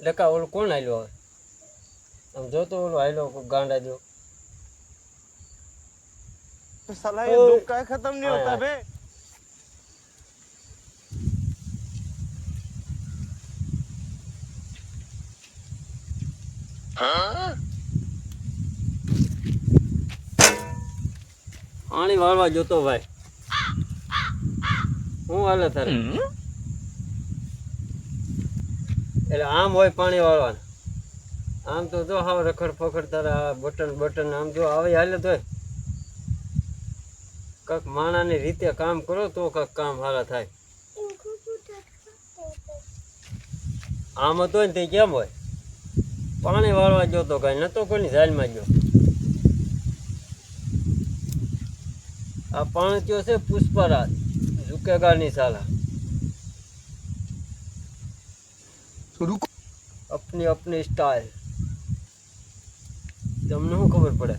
ડકા ઓલું કોણ હાલ્યો હવે આમ જોતો ઓલો હાલ્યો કોક ગાંડા જો साला ये ओए। दुख का खत्म नहीं होता आया। बे પાણી વાળવા જોતો ભાઈ હું હાલે તારે એટલે આમ હોય પાણી વાળવાનું. આમ તો જો હાવ રખડ ફખડ તારા બટન બટન આમ જો આવે હાલે તોય. કંઈક માણાની રીતે કામ કરો તો કંઈક કામ સારા થાય. આમ હતો ને તે કેમ હોય? પાણી વાળવા જોતો કાંઈ નતો કોઈની જાલમાં ગયો. આ પાણી કયો છે? પુષ્પરાજ. ઝુકેગાની સાલા रुको। અપની અપની સ્ટાઇલ તમને શું ખબર પડે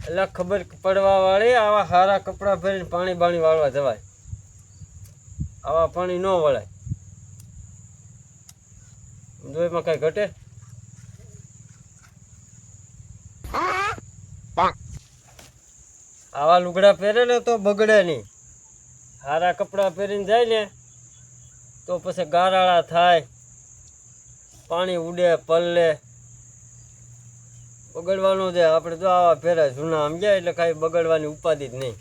એટલે ખબર પડવા વાળી આવા સારા કપડાં પહેરીને પાણી બાણી વાળવા જવાય આવા પાણી ન વળાય જો એમાં કઈ ઘટે આવા લુગડા પહેરે ને તો બગડે નહીં સારા કપડાં પહેરીને જાય ને તો પછી ગારાળા થાય, પાણી ઉડે પલ્લે બગડવાનું છે. આપણે તો આવા ફેરા જૂના સમજ્યા એટલે કાંઈ બગડવાની ઉપાધિ જ નહીં.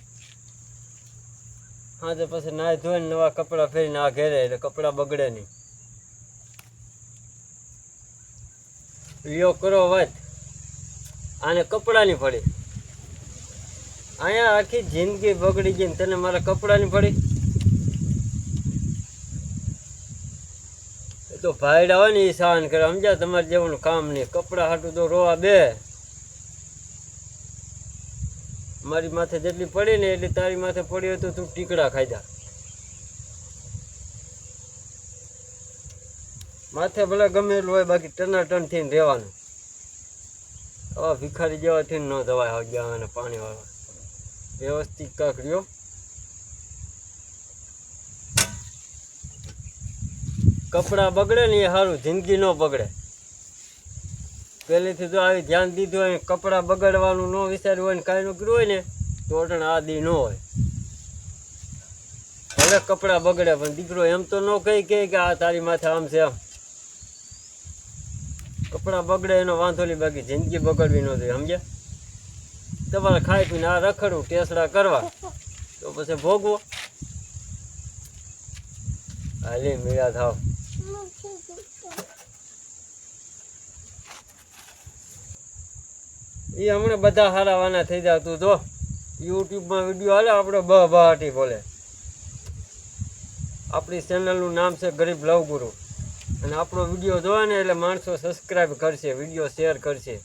હા, તો પછી નાય ધોઈને નવા કપડાં પહેરીને આ ઘેરે એટલે કપડાં બગડે નહીં. લ્યો, કરો વાત. આને કપડાની પડી અહીંયા આખી જિંદગી બગડી ગઈ ને તને મારા કપડાની પડી તો ભાઈડા હોય ને એ સહન કરે. સમજ્યા? તમારે જેવું કામ નહીં. કપડાં હાટું તો રોવા બે મારી માથે જેટલી પડી ને એટલી તારી માથે પડી હોય તો તું ટીકડા ખાધા માથે ભલે ગમે એટલું હોય, બાકી ટના ટન થઈને રહેવાનું. આવા ભિખારી જેવા થઈને ન દવાય ગયા અને પાણી વાળવા વ્યવસ્થિત કાંક રહ્યો. કપડાં બગડે ને એ સારું જિંદગી ન બગડે. પહેલેથી તો આવી ધ્યાન દીધું હોય કપડાં બગડવાનું ન વિચાર્યું હોય ને કાંઈ કર્યું હોય ને, તો અટણ આદી ન હોય. ભલે કપડાં બગડે, પણ દીકરો એમ તો ન કહી કે આ તારી માથે આમ છે આમ. કપડાં બગડે એનો વાંધો નહીં, બાકી જિંદગી બગડવી ન જોઈએ, સમજ્યા? તમારે ખાઈ પીને આ રખડવું ટેસડા કરવા. તો પછી ભોગવો. હાલી, મીરા થાવ. એ હમણાં બધા હારા વાના થઈ જાય તું યુટ્યુબમાં વીડિયો હાલે, આપણે બહાટી બોલે. આપણી ચેનલનું નામ છે ગરીબ લવ ગુરુ અને આપણો વીડિયો જોવે ને એટલે માણસો સબસ્ક્રાઈબ કરશે, વીડિયો શેર કરશે.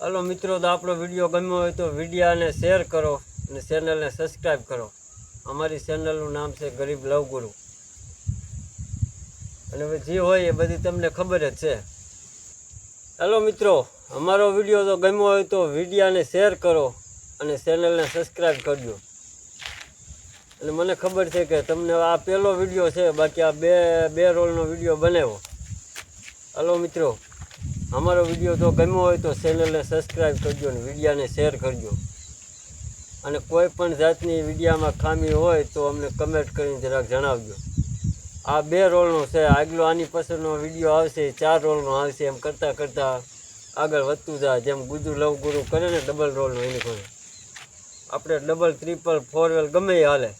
હલો મિત્રો, તો આપણો વીડિયો ગમ્યો હોય તો વિડીયાને શેર કરો અને ચેનલને સબસ્ક્રાઈબ કરો. અમારી ચેનલનું નામ છે ગરીબ લવ ગુરુ અને હવે જે હોય એ બધી તમને ખબર જ છે. હેલો મિત્રો, અમારો વીડિયો તો ગમ્યો હોય તો વિડીયાને શેર કરો અને ચેનલને સબસ્ક્રાઈબ કરજો. અને મને ખબર છે કે તમને આ પહેલો વીડિયો છે, બાકી આ બે બે રોલનો વીડિયો બનાવ્યો. હલો મિત્રો, અમારો વીડિયો જો ગમ્યો હોય તો ચેનલને સબસ્ક્રાઈબ કરજો અને વિડીયાને શેર કરજો. અને કોઈ પણ જાતની વિડીયામાં ખામી હોય તો અમને કમેન્ટ કરીને જરાક જણાવજો. આ બે રોલનો છે. આગલો આની પાછળનો વીડિયો આવશે. ચાર રોલનો આવશે. એમ કરતાં કરતાં આગળ વધતું જાય. જેમ ગુજુ લવ ગુરુ કરે ને ડબલ રોલનો એની કોને આપણે ડબલ ટ્રિપલ ફોર વેલ ગમે એ હાલે.